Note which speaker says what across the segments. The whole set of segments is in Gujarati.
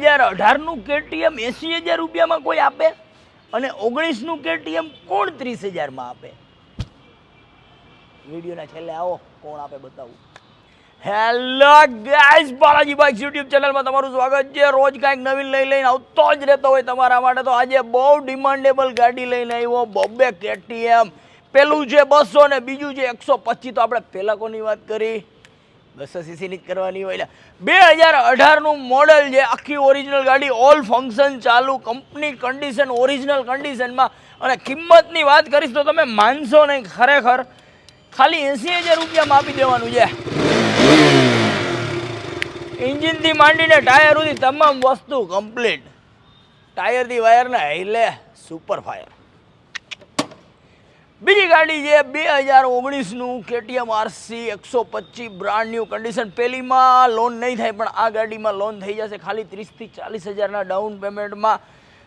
Speaker 1: હજાર, અઢારનું કેટીએમ એંસી હજાર રૂપિયામાં કોઈ આપે? અને ઓગણીસનું કેટીએમ કોણ ત્રીસ હજારમાં આપે? વિડીયોના છેલ્લે આવો, કોણ આપે બતાવું? Hello guys Balaji bikes YouTube ચેનલમાં તમારું સ્વાગત છે. રોજ કાંઈક નવીન લઈ લઈને આવતો જ રહેતો હોય તમારા માટે, તો આજે બહુ ડિમાન્ડેબલ ગાડી લઈને આવ્યો બોમ્બે કેટીએમ. પેલું છે બસો ને બીજું છે એકસો પચીસ. તો આપણે પહેલાં કોની વાત કરી? બસો સીસીની જ કરવાની હોય બે હજાર અઢારનું મોડલ છે આખી ઓરિજિનલ ગાડી ઓલ ફંક્શન ચાલુ કંપની કન્ડિશન ઓરિજિનલ કન્ડિશનમાં અને કિંમતની વાત કરીશ તો તમે માનશો નહીં, ખરેખર. ખાલી એંસી હજાર રૂપિયામાં આપી દેવાનું છે. એન્જિનથી માંડીને ટાયર સુધી તમામ વસ્તુ કમ્પ્લીટ ટાયરથી વાયરના એટલે સુપર ફાયર બીજી ગાડી છે બે હજાર ઓગણીસનું કેટીએમ આરસી એકસો પચીસ બ્રાન્ડ ન્યૂ કન્ડિશન પહેલીમાં લોન નહીં થાય, પણ આ ગાડીમાં લોન થઈ જશે. ખાલી ત્રીસથી ચાલીસ હજારના ડાઉન પેમેન્ટમાં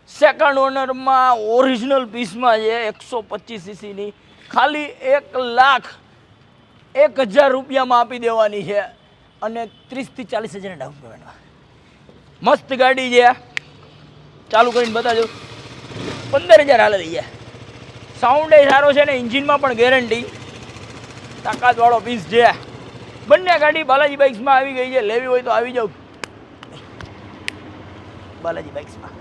Speaker 1: સેકન્ડ ઓનરમાં ઓરિજિનલ પીસમાં છે એકસો પચીસ સીસીની. ખાલી એક લાખ એક હજાર રૂપિયામાં આપી દેવાની છે અને ત્રીસથી ચાલીસ હજારના ડાઉન પેમેન્ટમાં મસ્ત ગાડી છે. ચાલુ કરીને બતાજો. પંદર હજાર હાલ થઈ જાય સાઉન્ડ એ સારો છે ને ઇન્જિનમાં પણ ગેરંટી તાકાતવાળો પીસ છે. બંને ગાડી બાલાજી બાઇક્સમાં આવી ગઈ છે. લેવી હોય તો આવી જાવ. બાલાજી બાઇક્સમાં